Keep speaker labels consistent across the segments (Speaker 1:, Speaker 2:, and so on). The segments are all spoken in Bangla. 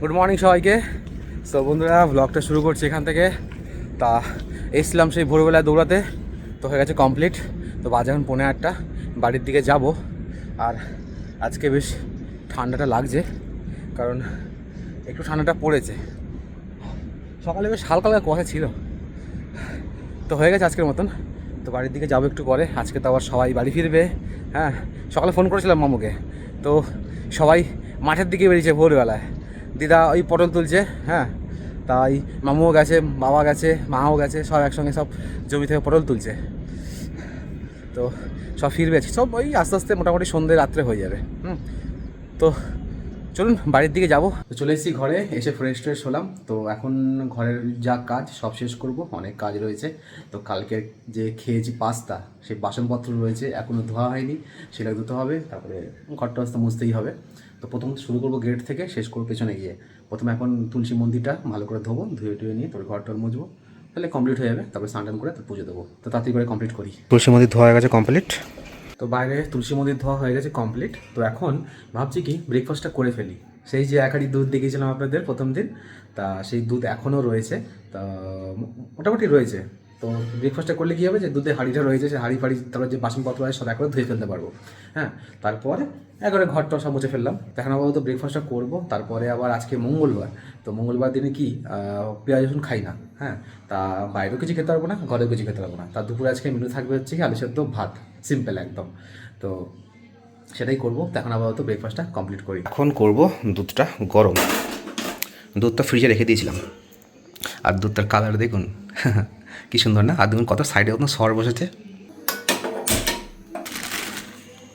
Speaker 1: গুড মর্নিং সবাইকে। তো বন্ধুরা ব্লগটা শুরু করছি এখান থেকে। তা, এসছিলাম সেই ভোরবেলায় দৌড়াতে, তো হয়ে গেছে কমপ্লিট তো বাজে এখন পনেরো আটটা, বাড়ির দিকে যাব। আর আজকে বেশ ঠান্ডাটা লাগছে, কারণ একটু ঠান্ডাটা পড়েছে। সকালে বেশ হালকা হালকা কুয়াশা ছিল। তো হয়ে গেছে আজকের মতন। তো বাড়ির দিকে যাব একটু পরে। আজকে তো আবার সবাই বাড়ি ফিরবে হ্যাঁ। সকালে ফোন করেছিলাম মামুকে। তো সবাই মাঠের দিকে বেরিয়েছে ভোরবেলায়। দিদা ওই পটল তুলছে হ্যাঁ? তাই মামুও গেছে, বাবা গেছে, মাও গেছে, সব একসঙ্গে সব জমি থেকে পটল তুলছে। তো সব ফিরবে, সব ওই আস্তে আস্তে মোটামুটি সন্ধ্যে রাত্রে হয়ে যাবে, হুম? তো চলুন বাড়ির দিকে যাব। তো চলে এসেছি ঘরে, এসে ফ্রেশ ট্রেশ হলাম। তো এখন ঘরের যা কাজ, সব শেষ করব, অনেক কাজ রয়েছে। তো কালকে যে খেয়েছি পাস্তা, সেই বাসনপত্র রয়েছে এখনও ধোয়া হয়নি, সেটা ধুতে হবে, তারপরে ঘরটা মুছতেই হবে। তো প্রথম শুরু করব গেট থেকে শেষ করব পেছনে গিয়ে। প্রথমে এখন তুলসী মন্দিরটা ভালো করে ধোবো ধুয়ে টুয়ে নিয়ে তোর ঘর টর মুছবো। তাহলে কমপ্লিট হয়ে যাবে তারপরে স্নান টান করে তো পুজো দেবো। তো তাড়াতাড়ি করে কমপ্লিট করি। তুলসী মন্দির ধোয়া হয়ে গেছে কমপ্লিট তো বাইরে তুলসী মন্দির ধোয়া হয়ে গেছে কমপ্লিট তো এখন ভাবছি কি ব্রেকফাস্টটা করে ফেলি। সেই যে এক হাঁড়ি দুধ দেখিয়েছিলাম আপনাদের প্রথম দিন তা সেই দুধ এখনও রয়েছে। তা মোটামুটি রয়েছে। তো ব্রেকফাস্টটা করলে কী হবে? যে দুধের হাঁড়িটা রয়েছে সেই হাঁড়ি ফাড়ি, তারপর যে বাসনপত্র আছে সব একবারে ধুয়ে ফেলতে পারব হ্যাঁ? তারপরে একবারে ঘরটা সব মুছে ফেললাম। এখন আপাতত ব্রেকফাস্টটা করব। তারপরে আবার আজকে মঙ্গলবার। তো মঙ্গলবার দিনে কি পেঁয়াজ, রসুন খাই না হ্যাঁ? তা বাইরেও কিছু খেতে পারব না, ঘরেও কিছু খেতে পারব না। তার দুপুরে আজকে মেনু থাকবে হচ্ছে কি, আলু সেদ্ধ, ভাত সিম্পল একদম। তো সেটাই করব। তো এখন আপাতত ব্রেকফাস্টটা কমপ্লিট করি।
Speaker 2: এখন করব দুধটা গরম। দুধটা ফ্রিজে রেখে দিয়েছিলাম। আর দুধটার কালার দেখুন। কি সুন্দর না? আর দেখুন কত সাইডে কত সর বসেছে।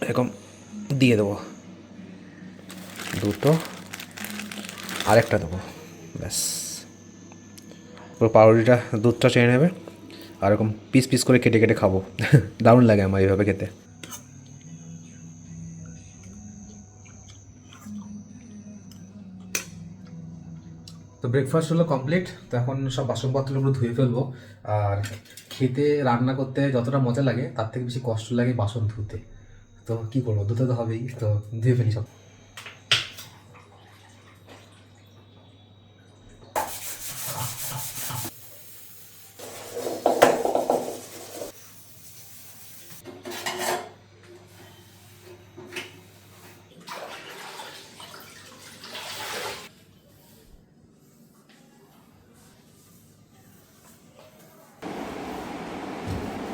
Speaker 2: এরকম দিয়ে দেবো। দুটো। আরেকটা দেবো। ব্যাস। পুরো পাউরুটিটা দুধটা চেয়ে নেবে। আর এরকম পিস পিস করে কেটে কেটে খাব। দারুণ লাগে আমার এইভাবে খেতে।
Speaker 1: তো ব্রেকফাস্ট হলো কমপ্লিট তো এখন সব বাসনপত্রগুলো ধুয়ে ফেলব। আর খেতে, রান্না করতে যতটা মজা লাগে, তার থেকে বেশি কষ্ট লাগে বাসন ধুতে। তো কী করব? ধুতে তো হবেই, তো ধুয়ে ফেলি সব।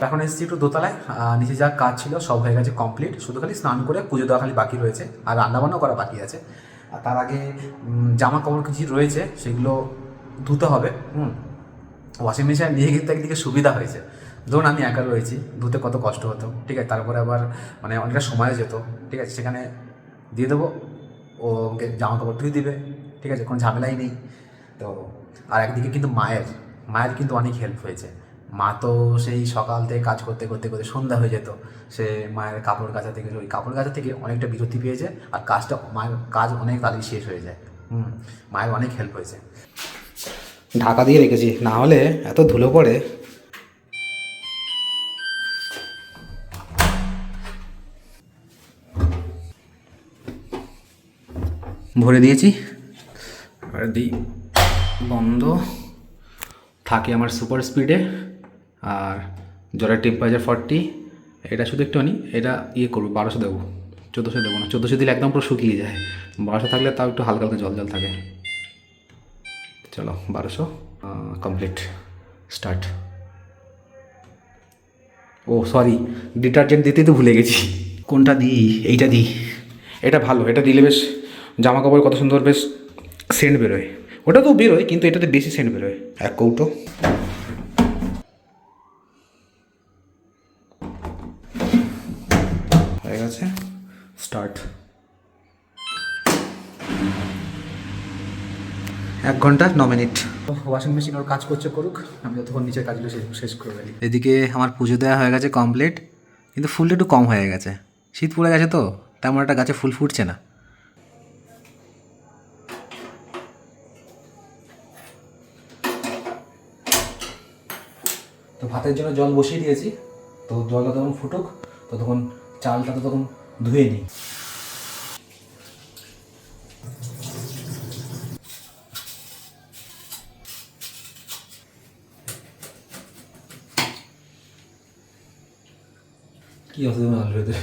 Speaker 1: এখন এসেছি একটু দোতলায়। নিচে যা কাজ ছিল সব হয়ে গেছে কমপ্লিট শুধু খালি স্নান করে পুজো দেওয়া খালি বাকি রয়েছে আর রান্নাবান্নাও করা বাকি আছে। আর তার আগে জামা কাপড় কিছু রয়েছে, সেগুলো ধুতে হবে, হুম। ওয়াশিং মেশিন নিয়ে গেতে একদিকে সুবিধা হয়েছে। ধরুন আমি একা রয়েছি, ধুতে কত কষ্ট হতো, ঠিক আছে? তারপরে আবার মানে অনেকটা সময় যেত, ঠিক আছে? সেখানে দিয়ে দেবো, ও ওকে জামা কাপড় ধুয়ে দিবে, ঠিক আছে? কোনো ঝামেলাই নেই। তো, আর একদিকে কিন্তু মায়ের মায়ের কিন্তু অনেক হেল্প হয়েছে। মা তো সেই সকাল থেকে কাজ করতে করতে করতে সন্ধ্যা হয়ে যেত। সে মায়ের কাপড় কাচা থেকে ওই কাপড় কাচা থেকে অনেকটা বিরতি পেয়েছে আর কাজটা মায়ের কাজ অনেক তাড়াতাড়ি শেষ হয়ে যায়। হুম মায়ের অনেক হেল্প হয়েছে।
Speaker 2: ঢাকা দিয়ে রেখেছি না হলে এত ধুলো পড়ে। ভরে দিয়েছি। আর দিই। বন্ধ। থাকে আমার সুপার স্পিডে আর জলের টেম্পারেচার ফর্টি এটা শুধু একটু আনি, এটা ইয়ে করব, বারোশো দেবো, চোদ্দোশো দেবো না, চোদ্দোশো দিলে একদম পুরো শুকিয়ে যায়। বারোশো থাকলে তাও একটু হালকা হালকা জল জল থাকে। চলো, বারোশো কমপ্লিট স্টার্ট ও সরি ডিটারজেন্ট দিতেই তো ভুলে গেছি। কোনটা দিই? এইটা দিই। এটা ভালো, এটা দিলে বেশ জামা কাপড় কত সুন্দর বেশ সেন্ট বেরোয়। ওটা তো বেরোয়, কিন্তু এটাতে বেশি সেন্ট বেরোয়। এক কৌটো। গেছে স্টার্ট এক ঘণ্টা ন মিনিট।
Speaker 1: ওয়াশিং মেশিন ওর কাজ করছে করুক আমি যতক্ষণ নিচের কাজগুলো শেষ- করে ফেলি।
Speaker 2: এদিকে আমার পুজো দেওয়া হয়ে গেছে কমপ্লিট কিন্তু ফুলটা একটু কম হয়ে গেছে। শীত পড়ে গেছে তো তেমন একটা গাছে ফুল ফুটছে না।
Speaker 1: তো ভাতের জন্য জল বসিয়ে দিয়েছি তো জলটা তখন ফুটুক তো তখন চালটা তো তখন ধুয়ে নিই। কি অসুবিধা আলুর ভেতরে?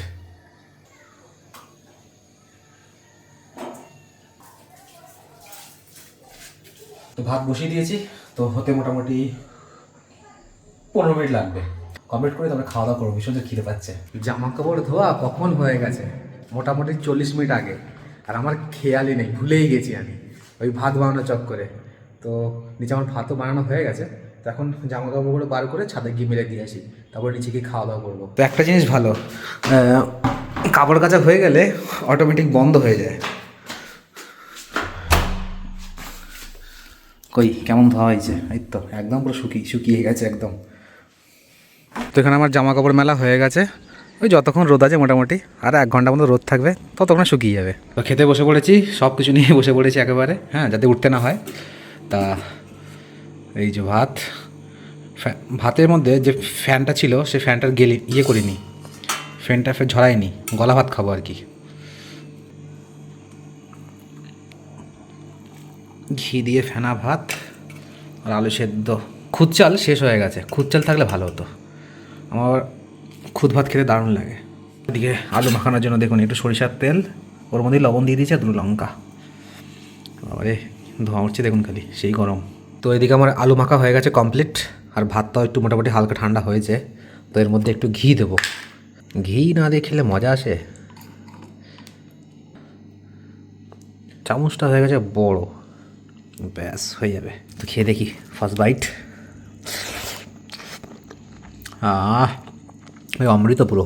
Speaker 1: তো ভাত বসিয়ে দিয়েছি, তো হতে মোটামুটি পনেরো মিনিট লাগবে। কমপ্লিট করে তারপরে খাওয়া দাওয়া করব। ভীষণ খিদে পাচ্ছে। জামা কাপড় ধোয়া কখন হয়ে গেছে? মোটামুটি চল্লিশ মিনিট আগে। আর আমার খেয়ালই নেই ভুলেই গেছি আমি। ওই ভাত বানানো চক্করে তো নিচে আমার ভাতও বানানো হয়ে গেছে। তো এখন জামা কাপড়গুলো বার করে ছাদে গিয়ে মেলে দিয়ে আসি। তারপরে নিচে গিয়ে খাওয়া দাওয়া করব। তো একটা জিনিস ভালো কাপড় কাচা হয়ে গেলে অটোমেটিক বন্ধ হয়ে যায়। কই কেমন ধোয়া হয়েছে? এই তো একদম পুরো শুকিয়ে শুকিয়ে গেছে একদম। তো এখানে আমার জামা কাপড় মেলা হয়ে গেছে। ওই যতক্ষণ রোদ আছে মোটামুটি, আর এক ঘণ্টা মতো রোদ থাকবে, ততক্ষণ শুকিয়ে যাবে। তো খেতে বসে পড়েছি, সব কিছু নিয়ে বসে পড়েছি একেবারে হ্যাঁ যাতে উঠতে না হয়। তা এই যে ভাত ভাতের মধ্যে যে ফ্যানটা ছিল, সে ফ্যানটার গেলে ইয়ে করিনি। ফ্যানটা ফের ঝরাইনি, গলা ভাত খাব আর কি। ঘি দিয়ে ফেনা ভাত, আর আলু সেদ্ধ। খুদ চাল শেষ হয়ে গেছে, খুদ চাল থাকলে ভালো হতো। আমার খুদ ভাত খেতে দারুণ লাগে। এদিকে আলু মাখানোর জন্য দেখুন একটু সরিষার তেল, ওর মধ্যে লবণ দিয়ে দিয়েছে দুটো লঙ্কা। আরে ধোঁয়া উঠছে দেখুন খালি, সেই গরম। তো এদিকে আমার আলু মাখা হয়ে গেছে কমপ্লিট আর ভাতটাও একটু মোটামুটি হালকা ঠান্ডা হয়েছে। তো এর মধ্যে একটু ঘি দেবো। ঘি না দিয়ে খেলে মজা আসে। চামচটা হয়ে গেছে বড়। ব্যাস, হয়ে যাবে। তো খেয়ে দেখি ফার্স্ট বাইট অমৃত পুরো।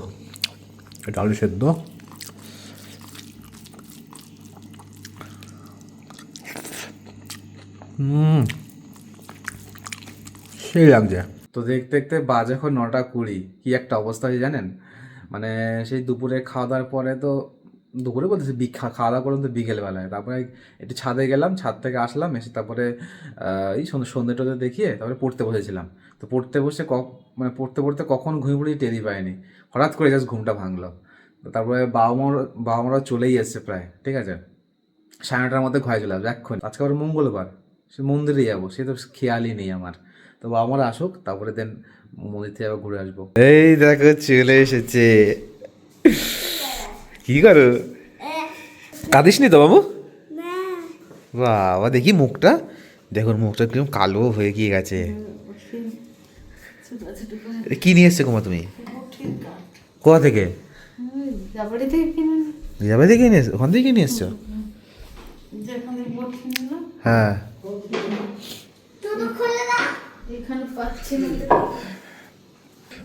Speaker 1: এটা আলু সেদ্ধ। সেই লাগছে। তো দেখতে দেখতে বাজে এখন নটা কুড়ি, কি একটা অবস্থা হয়েছে জানেন? মানে সেই দুপুরে খাওয়া দাওয়ার পরে তো দুপুরে বলতেছি খাওয়া দাওয়া করলাম তো বিকেলবেলায়। তারপরে একটু ছাদে গেলাম, ছাদ থেকে আসলাম, এসে তারপরে এই সন্ধ্যে টন্ধে দেখিয়ে তারপরে পড়তে বসেছিলাম। তো পড়তে বসে ক মানে পড়তে পড়তে কখন ঘুমিয়ে পড়ি টেরি পাইনি। হঠাৎ করে জাস্ট ঘুমটা ভাঙলো। তারপরে বাবা মার বাবা মারা চলেই এসছে প্রায়, ঠিক আছে? সাড়ে নটার মধ্যে ঘরে চলে আসবে এক্ষণ আজকে আবার মঙ্গলবার, সে মন্দিরে যাব, সে তো খেয়ালই নেই আমার। তো বাবা মারা আসুক, তারপরে দেন মন্দির থেকে আবার ঘুরে আসব।
Speaker 3: এই দেখো, চলে এসেছে। কি করো? কাঁদিস নি তো বাবু? বাবা দেখি মুখটা। দেখুন মুখটা কীরকম কালো হয়ে গিয়ে গেছে। কি নিয়ে এসছো কুমা তুমি? কোথা থেকে? যাবে থেকে নিয়ে ওখান থেকে নিয়ে এসছো? হ্যাঁ।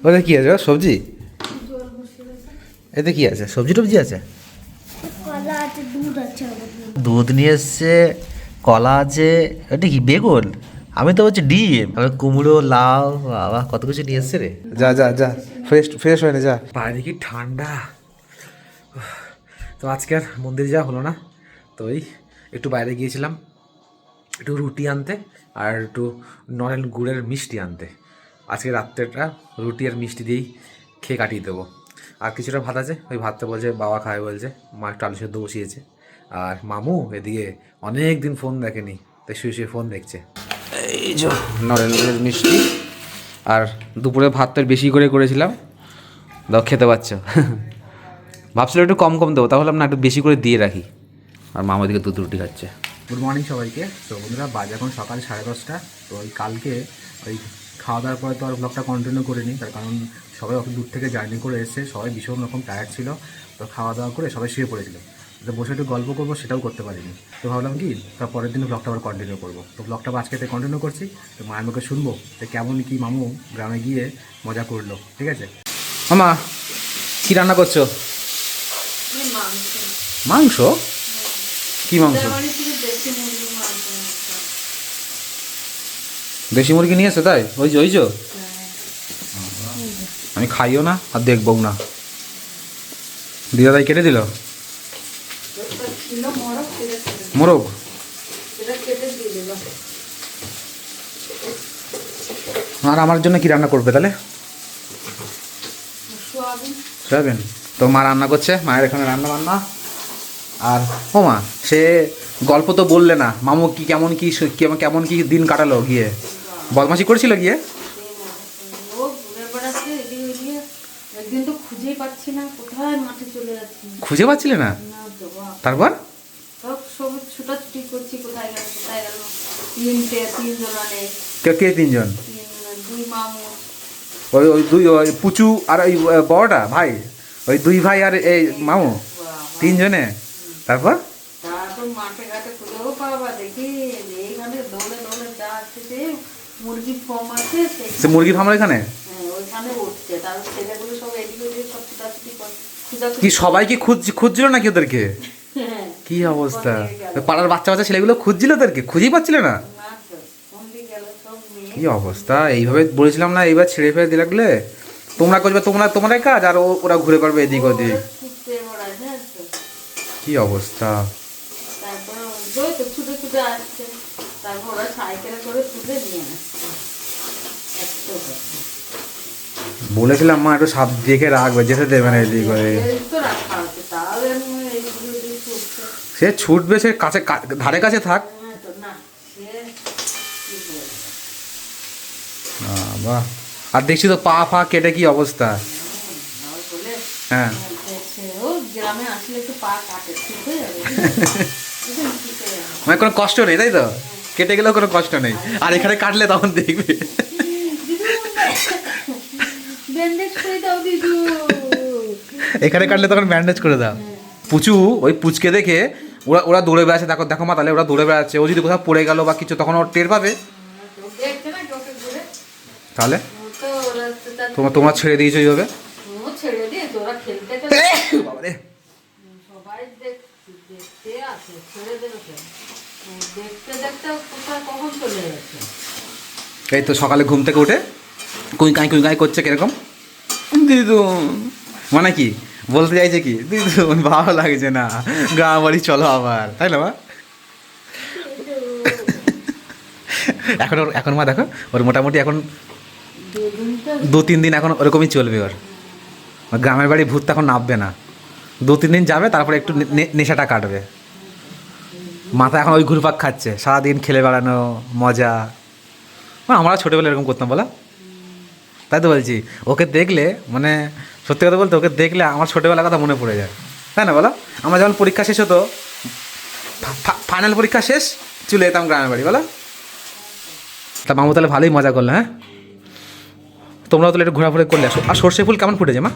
Speaker 3: ওটা কি আছে সবজি? এতে কি আছে? সবজি টবজি আছে?
Speaker 4: দুধ
Speaker 3: নিয়ে এসছে কলা আছে এটা কি বেগুন? আমি তো হচ্ছে ডিম। আমি কুমড়ো লাউ বাবা কত কিছু নিয়ে এসছে রে। যা যা যা ফ্রেশ ফ্রেশ হয় না যা। বাইরে কি ঠান্ডা? তো আজকে আর মন্দিরে যাওয়া হলো না। তো ওই একটু বাইরে গিয়েছিলাম একটু রুটি আনতে আর একটু নরেল গুড়ের মিষ্টি আনতে। আজকে রাত্রেটা রুটি আর মিষ্টি দিয়েই খেয়ে কাটিয়ে দেবো। আর কিছুটা ভাত আছে। ওই ভাতটা বলছে বাবা খায় বলছে। মা একটু আলু সেদ্ধ বসিয়েছে। আর মামু এদিকে অনেক দিন ফোন দেখেনি তাই শুয়ে শুয়ে ফোন দেখছে। এই যে নরেল গুড়ের মিষ্টি। আর দুপুরে ভাত তো বেশি করে করেছিলাম। দাও খেতে পাচ্ছ। ভাবছিলাম একটু কম কম দেবো তাহলে না একটু বেশি করে দিয়ে রাখি। আর মামা দিকে দুধ রুটি খাচ্ছে। গুড মর্নিং সবাইকে। তো বন্ধুরা বাজে এখন সকাল সাড়ে দশটা। তো ওই কালকে ওই খাওয়া দাওয়ার পরে তো আর ব্লগটা কন্টিনিউ করিনি তার কারণ সবাই অত দূর থেকে জার্নি করে এসে সবাই ভীষণ রকম টায়ার্ড ছিল তো খাওয়া দাওয়া করে সবাই শুয়ে পড়েছিল। তো বসে একটু গল্প করব সেটাও করতে পারিনি। তো ভাবলাম কি তার পরের দিন ব্লগটা আবার কন্টিনিউ করব। তো ব্লগটা আজকে কন্টিনিউ করছি তো মায়ের মুখে শুনব যে কেমন কি মামু গ্রামে গিয়ে মজা করল ঠিক আছে? মামা কি রান্না করছ?
Speaker 5: মাংস।
Speaker 3: কি মাংস।
Speaker 5: দেশি মুরগি মাংস এনেছে।
Speaker 3: দেশি মুরগি নিয়ে এসে তাই? ওই যে ওই যে? আমি খাইও না আর দেখবও না। দিদা তাই কেটে দিল? মোরগ? আর আমার জন্য কি রান্না করবে তাহলে?
Speaker 5: সোয়াবিন।
Speaker 3: তো মা রান্না করছে মায়ের এখানে রান্না বান্না। আর ও মা সে গল্প তো বললে না মামু কি কেমন কি কেমন কি দিন কাটালো গিয়ে? বদমাশি করেছিল গিয়ে?
Speaker 1: খুঁজে পাচ্ছিলে না? তারপর? কে তিনজন? ওই ওই দুই, ওই পুচু আর ওই বড়টা, ভাই? ওই দুই ভাই আর এই মামু? তিনজনে? তারপর?
Speaker 3: মাঠে ঘাটে খুঁজেও পাবা দেখি, এইখানে যা যে মুরগি ফর্ম আছে
Speaker 1: সে মুরগি ফার্মের এখানে?
Speaker 3: হ্যাঁ, ওইখানে উঠছে। তারপর ছেলেগুলো সব এদিকে ওদিকে সব ছুটাছুটি করে
Speaker 1: কি সবাই কি খুঁজ খুঁজছিল নাকি ওদেরকে?
Speaker 3: হ্যাঁ
Speaker 1: কি অবস্থা? পাড়ার বাচ্চা বাচ্চা ছেলেগুলো খুঁজছিল ওদেরকে? খুঁজেই পাচ্ছিল না? কি অবস্থা? এইভাবে বলেছিলাম না এইবার ছেড়ে ফেলে দিলে তোমরা করবে তোমরা তোমাদের কাজ আর ওরা ঘুরে পারবে এদিক ওদিক।
Speaker 3: হ্যাঁ
Speaker 1: কি অবস্থা
Speaker 3: তারপর ওই তো ছুটে ছুটে আসছে তারপর ওরা সাইকেলে করে ছুটে নিয়ে আসছে। এত কথা।
Speaker 1: বলেছিলাম মা একটু সাপ দেখে রাখবে যেতে দেবে না এদিক
Speaker 3: দিয়ে ছুটছে
Speaker 1: সে ছুটবে সে কাছে ধারে কাছে থাক।
Speaker 3: হ্যাঁ
Speaker 1: বাহ আর দেখছি তো পা ফা কেটে কি অবস্থা। হ্যাঁ
Speaker 3: হয়ে। হয়ে
Speaker 1: মানে কোনো কষ্ট নেই তাই তো? কেটে গেলেও কোনো কষ্ট নেই। আর এখানে কাটলে তখন দেখবে।
Speaker 3: দাও দিদু।
Speaker 1: এখানে কাটলে তখন ব্যান্ডেজ করে দাও। পুচু ওই পুচকে দেখে ওরা ওরা দৌড়ে বেড়াচ্ছে। দেখো দেখো মা তাহলে ওরা দৌড়ে বেড়াচ্ছে। ও যদি কোথাও পড়ে গেল বা কিছু তখন ওর টের পাবে। তাহলে? তোমার তোমরা ছেড়ে দিয়েছ এইভাবে?
Speaker 3: ও ছেড়ে দিয়ে তোরা খেলতে খেলতে
Speaker 1: বাবারে।
Speaker 3: সবাই দেখতে আছে ছেড়ে দেবে দেখতে দেখতে কোথায় কখন চলে যাচ্ছে
Speaker 1: এই তো সকালে ঘুম থেকে উঠে কুই কাই কুই কাই করছে কীরকম? দিদু মানে কি? বলতে চাইছে কি? দিদু ভালো লাগছে না। গা বাড়ি চলো আবার। তাই না মা? এখন ওর এখন মা দেখো ওর মোটামুটি এখন দু তিন দিন এখন ওরকমই চলবে ওর। গ্রামের বাড়ি ভূত এখন নামবে না। দু তিন দিন যাবে তারপরে একটু নে- নে- নেশাটা কাটবে। মাথা এখন ওই ঘুরপাক খাচ্ছে। সারাদিন খেলে বেড়ানো, মজা। মানে আমরা ছোটোবেলা এরকম করতাম, বলা। তাই তো বলছি, ওকে দেখলে মানে সত্যি কথা বলতে ওকে দেখলে আমার ছোটোবেলার কথা মনে পড়ে যায়। তাই না, বলো? আমরা যখন পরীক্ষা শেষ হতো ফাইনাল পরীক্ষা শেষ, চলে যেতাম গ্রামের বাড়ি, বলো। তা মামু তাহলে ভালোই মজা করলে হ্যাঁ? তোমরাও তাহলে একটু ঘোরাফুরি করলে, আর সর্ষে ফুল কেমন ফুটেছে, মা?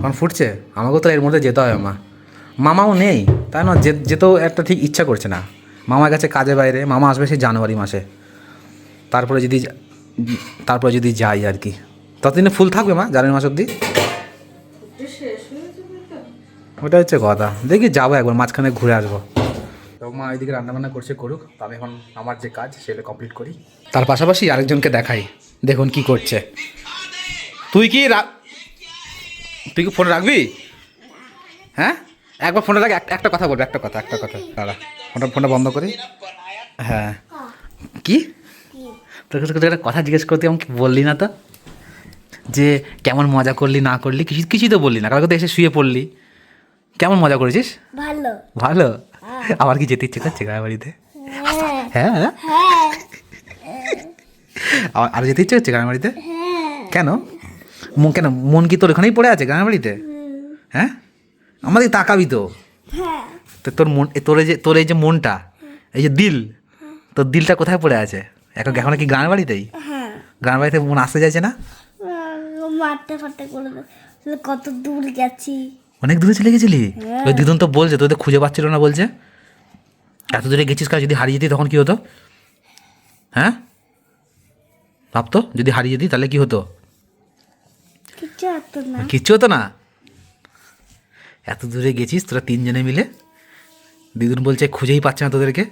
Speaker 1: এখন ফুটছে, আমাকেও তো এর মধ্যে যেতে হবে মা। মামাও নেই, তাই না? যেতেও একটা ঠিক ইচ্ছা করছে না। মামার কাছে কাজে বাইরে, মামা আসবে সেই জানুয়ারি মাসে। তারপরে যদি তারপরে যদি যাই আর কি। ততদিনে ফুল থাকবে মা, জানুয়ারি মাস অবধি?
Speaker 3: হয়ে
Speaker 1: ওটা হচ্ছে কথা। দেখি যাব একবার, মাঝখানে ঘুরে আসব। তো মা এইদিকে রান্নাবান্না করছে করুক তো আমি এখন আমার যে কাজ সেটা কমপ্লিট করি। তার পাশাপাশি আরেকজনকে দেখাই, দেখুন কি করছে। তুই কি তুই কি ফোন রাখবি? হ্যাঁ? একবার ফোনটা রাখ এক- একটা কথা বলব একটা কথা একটা কথা। দাঁড়া ফোনটা ফোনটা বন্ধ করি। হ্যাঁ। কি? তোকে তোকে একটা কথা জিজ্ঞেস করতে আমাকে বললি না তো? যে কেমন মজা করলি না করলি কিছু কিছুই তো বললি না। কালকে তো এসে শুয়ে পড়লি। কেমন মজা করেছিস?
Speaker 6: ভালো।
Speaker 1: ভালো? আবার কি যেতে ইচ্ছে করছে গায়ে বাড়িতে? হ্যাঁ।
Speaker 6: হ্যাঁ
Speaker 1: আবার- আর যেতে ইচ্ছে করছে গায়ে বাড়িতে?
Speaker 6: হ্যাঁ।
Speaker 1: কেন? মন কেন? মন কি তোর ওখানেই পড়ে আছে গায়ে বাড়িতে? হ্যাঁ? আমাদের তাকাবি তো?
Speaker 6: হ্যাঁ।
Speaker 1: তো তোর মন তোর এই যে তোর এই যে মনটা এই যে দিল তোর দিলটা কোথায় পড়ে আছে? এখন এখন কি গ্রামের বাড়িতেই?
Speaker 6: হ্যাঁ।
Speaker 1: গ্রামের বাড়িতে মন আসতে চাইছে না?
Speaker 6: মারতে ফাটতে করে কত দূর গেছি।
Speaker 1: অনেক দূরে চলে গেছিলি? ওই দিদুন তো বলছে তোদের খুঁজে পাচ্ছিল না বলছে। এত দূরে গেছিস কাজ যদি হারিয়ে যেতি তখন কি হতো? হ্যাঁ? ভাবতো? যদি হারিয়ে যেতি তাহলে কি হতো?
Speaker 6: কিছু হতো না।
Speaker 1: কিচ্ছু হতো না? এত দূরে গেছিস তোরা তিনজনে মিলে? দিদুন বলছে খুঁজেই পাচ্ছে না তোদেরকে।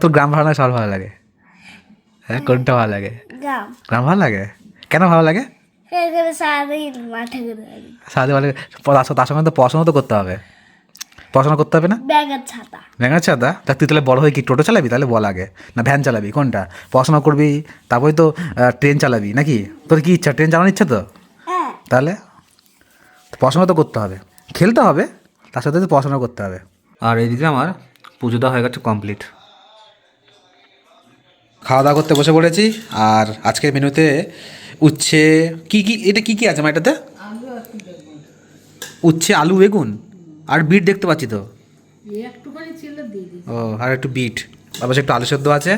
Speaker 1: তোর গ্রাম ভালো না শহর ভালো লাগে। হ্যাঁ কোনটা ভালো লাগে?
Speaker 6: গ্রাম।
Speaker 1: ভালো লাগে? কেন ভালো লাগে?
Speaker 6: সারাদিন
Speaker 1: ভালো তার সঙ্গে তো পড়াশোনা তো করতে হবে। পড়াশোনা করতে হবে না?
Speaker 6: ছাতা।
Speaker 1: তা তুই তাহলে বড় হয়ে কি টোটো চালাবি? তাহলে বল আগে। না ভ্যান চালাবি? কোনটা? পড়াশোনা করবি? তারপরে তো ট্রেন চালাবি নাকি? তোর কি ইচ্ছা? ট্রেন চালানোর ইচ্ছা তো? তাহলে পড়াশোনা তো করতে হবে। খেলতে হবে তার সাথে তো পড়াশোনা করতে হবে। আর এইদিকে আমার পুজো দেওয়া হয়ে গেছে কমপ্লিট খাওয়া দাওয়া করতে বসে পড়েছি আর আজকের মেনুতে উচ্ছে কি কি এটা কি কি আছে মা এটাতে? উচ্ছে আলু বেগুন আর বিট দেখতে পাচ্ছি তো।
Speaker 3: এই একটুখানি ছিল দিয়ে দিই
Speaker 1: ও আর একটু বিট তারপর একটু আলু সেদ্ধ আছে।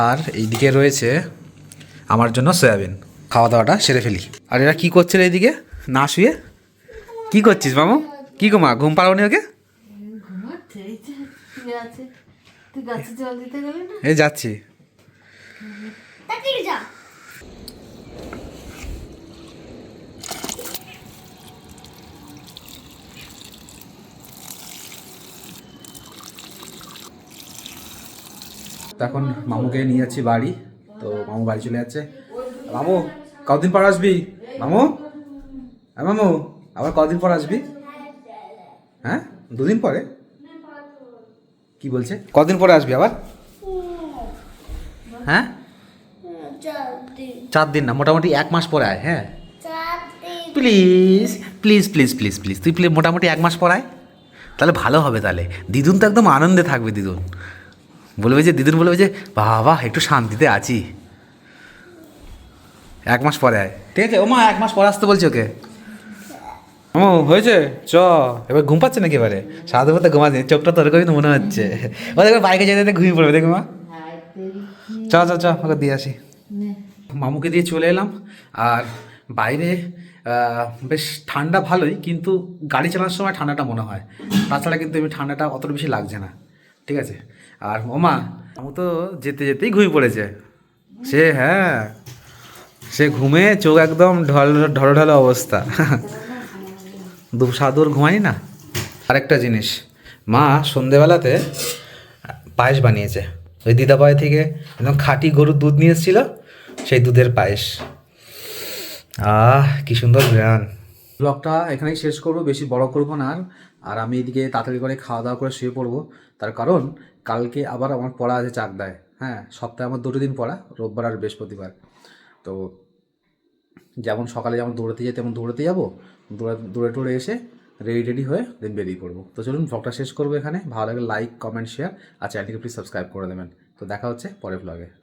Speaker 1: আর এইদিকে রয়েছে আমার জন্য সয়াবিন। খাওয়া দাওয়াটা সেরে ফেলি। আর এরা কি করছে রে এইদিকে না শুয়ে? কি করছিস মামু? কি গো মা ঘুম ওকে?
Speaker 3: এই গেলে না
Speaker 1: এই যাচ্ছি।
Speaker 6: তাড়াতাড়ি যা।
Speaker 7: তখন মামুকে নিয়ে যাচ্ছি বাড়ি তো মামু বাড়ি চলে যাচ্ছে। মামু কতদিন পর আসবি? মামু? হ্যাঁ মামু? আবার কতদিন পর আসবি? হ্যাঁ? দুদিন পরে? কি বলছে? কতদিন পরে আসবি আবার?
Speaker 1: হ্যাঁ?
Speaker 6: চার দিন
Speaker 1: না, মোটামুটি এক মাস পরে আয় হ্যাঁ? Please please please please please তুই প্লিজ মোটামুটি এক মাস পড়ায় তাহলে ভালো হবে তাহলে। দিদুন তো একদম আনন্দে থাকবে, দিদুন। বলবে যে, দিদুন বলবে যে, বাবা, একটু শান্তিতে আছি। এক মাস পরে আয়। ঠিক আছে ও মা এক মাস পরে আসতে বলছি ওকে। ও হয়েছে? চ। এবার ঘুম পাচ্ছে নাকি এবারে? সারাদিন মতো ঘুমাচ্ছে চোখটা তোর কিন্তু মনে হচ্ছে। ও দেখবে বাইকে যেতে যেতে ঘুমিয়ে পড়বে দেখো মা। চ চ চ ওকে দিয়ে আসি। মামুকে দিয়ে চলে এলাম আর বাইরে বেশ ঠান্ডা ভালোই কিন্তু গাড়ি চালানোর সময় ঠান্ডাটা মনে হয়। তাছাড়া কিন্তু এমনি ঠান্ডাটা অতটা বেশি লাগছে না। ঠিক আছে? আর ওমা মামু তো যেতে যেতেই ঘুমিয়ে পড়েছে। সে হ্যাঁ। সে ঘুমে চোখ একদম ঢল ঢল অবস্থা। দু সাদুর ঘুমাই না? আরেকটা জিনিস, মা সন্ধেবেলাতে পায়েস বানিয়েছে। ওই দিদাবাই থেকে একদম খাঁটি গরুর দুধ নিয়ে এসেছিল, সেই দুধের পায়েস। আহ, কি সুন্দর গ্রান
Speaker 7: ব্লগটা এখানেই শেষ করব, বেশি বড় করব না আর আমি এদিকে তাড়াতাড়ি করে খাওয়া দাওয়া করে শুয়ে পড়ব। তার কারণ, কালকে আবার আমার পড়া আছে চাকদায়। হ্যাঁ সপ্তাহে আমার দুটো দিন পড়া, রোববার আর বৃহস্পতিবার। তো যেমন সকালে যেমন দৌড়াতে যাই তেমন দৌড়াতে যাব, দৌড়া, দৌড়ে টোড়ে এসে রেডি রেডি হয়ে দেন বেরিয়ে পড়ব। তো চলুন ব্লগটা শেষ করব এখানে। ভালো লাগে লাইক কমেন্ট শেয়ার আর চ্যানেলটিকে প্লিজ সাবস্ক্রাইব করে দেবেন। তো দেখা হচ্ছে পরের ব্লগে